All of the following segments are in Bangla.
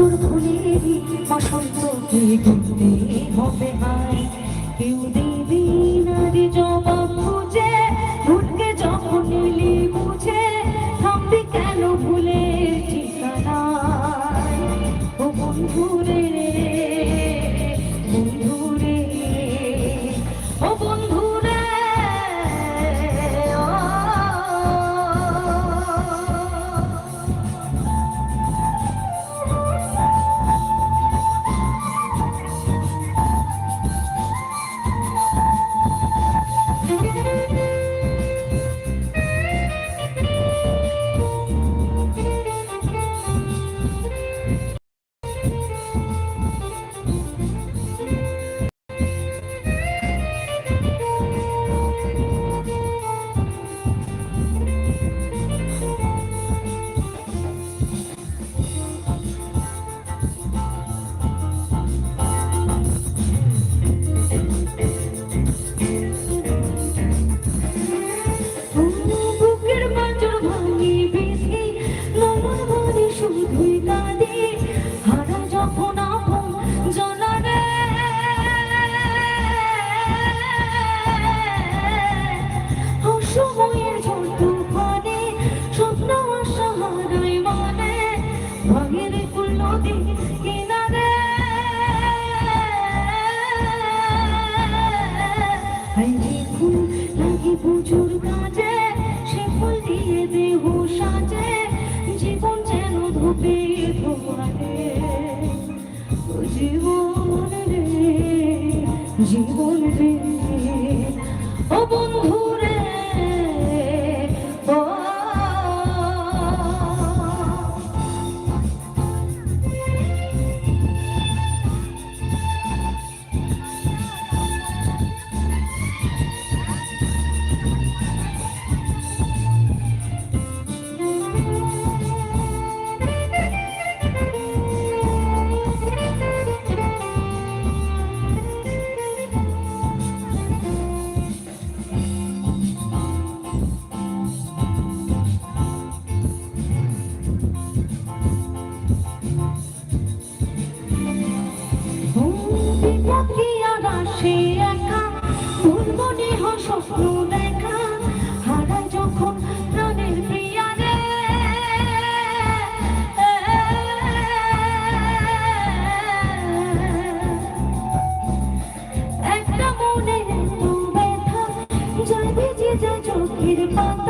তোর ফুলেরই বসন্তকে ঘুরতে হবে হাই কেউ দেবে না রে জবাব খুঁজে ভুলকে যখন এলি বুঝে, থামবি কেন ভুলে ঠিকানা ও বন্ধুরে ভাঙের ফুল নদী কিনারে। ফুল লাগে পুজোর কাজে, সে ফুল দিয়ে দেহ সাজে, জীবন যেন জীবন স্বপ্ন দেখা হারায় যখন প্রাণের প্রিয়ারে একটা মনে ব্যথা যায় ভিজে যায় চোখের পাতা।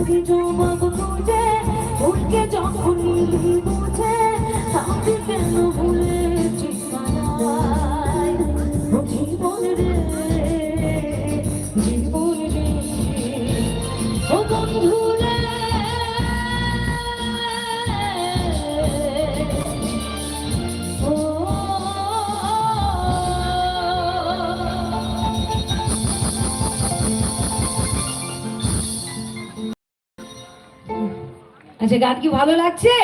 দেবে বোঝে রে খুঁজে উঠকে যখন নিলি বুঝে তাকে কেন ভুলে আচ্ছা গান কি ভালো লাগছে?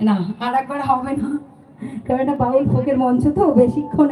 না, আর একবার হবে না। কারণ বাউল ফোকের মঞ্চ তো, বেশিক্ষণ